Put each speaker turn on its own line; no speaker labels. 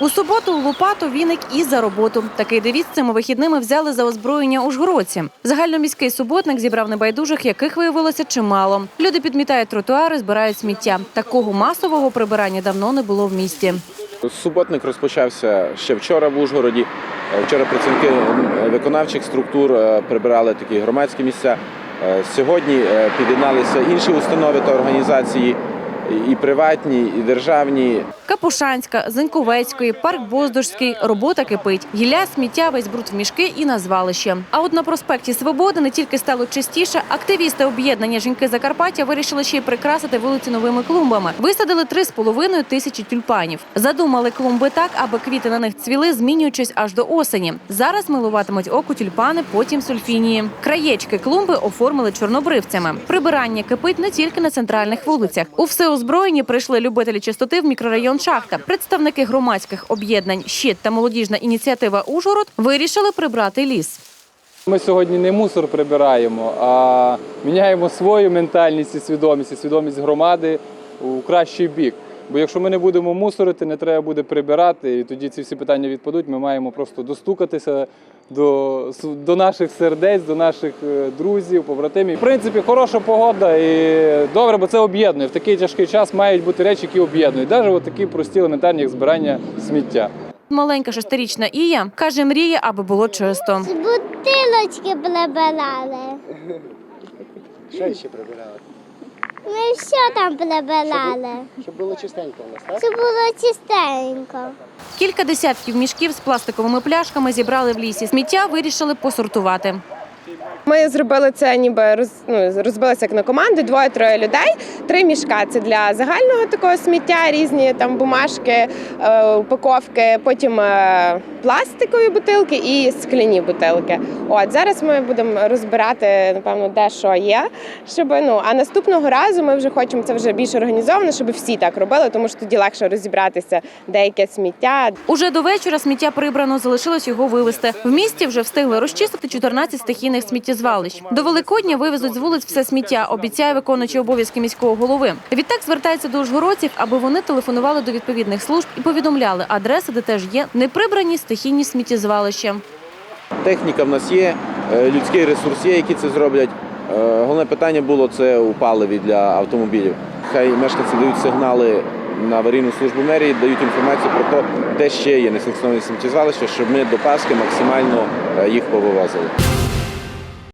У суботу Лопату Віник і за роботу. Такий девіз цими вихідними взяли за озброєння ужгородці. Загальноміський суботник зібрав небайдужих, яких виявилося чимало. Люди підмітають тротуари, збирають сміття. Такого масового прибирання давно не було в місті.
Суботник розпочався ще вчора в Ужгороді. Е, Вчора працівники м, виконавчих структур е, прибирали такі громадські місця. Е, Сьогодні е, під'єдналися інші установи та організації, і- приватні, і державні.
Капушанська, Зеньковецької, парк Боздорський. Робота кипить. Гілля, сміття, весь бруд в мішки і на звалище. А от на проспекті Свободи не тільки стало чистіше, активісти об'єднання жінки Закарпаття вирішили ще й прикрасити вулиці новими клумбами. Висадили три з половиною тисячі тюльпанів. Задумали клумби так, аби квіти на них цвіли, змінюючись аж до осені. Зараз милуватимуть оку тюльпани, потім сульфінії. Краєчки клумби оформили чорнобривцями. Прибирання кипить не тільки на центральних вулицях. У всеозброєнні прийшли любителі чистоти в мікрорайон Шахта. Представники громадських об'єднань «Щит» та молодіжна ініціатива Ужгород вирішили прибрати ліс.
Ми сьогодні не мусор прибираємо, а міняємо свою ментальність і свідомість, і свідомість громади у кращий бік. Бо якщо ми не будемо мусорити, не треба буде прибирати, і тоді ці всі питання відпадуть. Ми маємо просто достукатися до, до наших сердець, до наших е, друзів, побратимів. В принципі, хороша погода і добре, бо це об'єднує. В такий тяжкий час мають бути речі, які об'єднують. Навіть такі прості елементарні, як збирання сміття.
Маленька шестирічна Ія каже, мріє, аби було чисто.
З бутилочки прибирали.
Що ще прибирали?
Ми все там прибирали.
Щоб було чистенько у нас, так?
Щоб було чистенько.
Кілька десятків мішків з пластиковими пляшками зібрали в лісі. Сміття вирішили посортувати.
Ми зробили це ніби роз, ну, розбилися як на команди, двоє-троє людей. Три мішка це для загального такого сміття, різні там бумажки, е, упаковки, потім е, пластикові бутилки і скляні бутилки. От зараз ми будемо розбирати, напевно, де що є. Щоб, ну, а наступного разу ми вже хочемо це вже більш організовано, щоб всі так робили, тому що тоді легше розібратися, де яке сміття,
Уже до вечора сміття прибрано, залишилось його вивезти. В місті вже встигли розчистити 14 стихійних сміттєзвалищ. До Великодня вивезуть з вулиць все сміття, обіцяє виконуючий обов'язки міського голови. Відтак звертається до ужгородців, аби вони телефонували до відповідних служб і повідомляли адреси, де теж є неприбрані стихійні сміттєзвалища.
Техніка в нас є, е, людський ресурс є, які це зроблять. Е, Головне питання було це у паливі для автомобілів. Хай мешканці дають сигнали на аварійну службу мерії, дають інформацію про те, де ще є несанкціоновані сміттєзвалища, щоб ми до Пасхи максимально е, їх повивозили.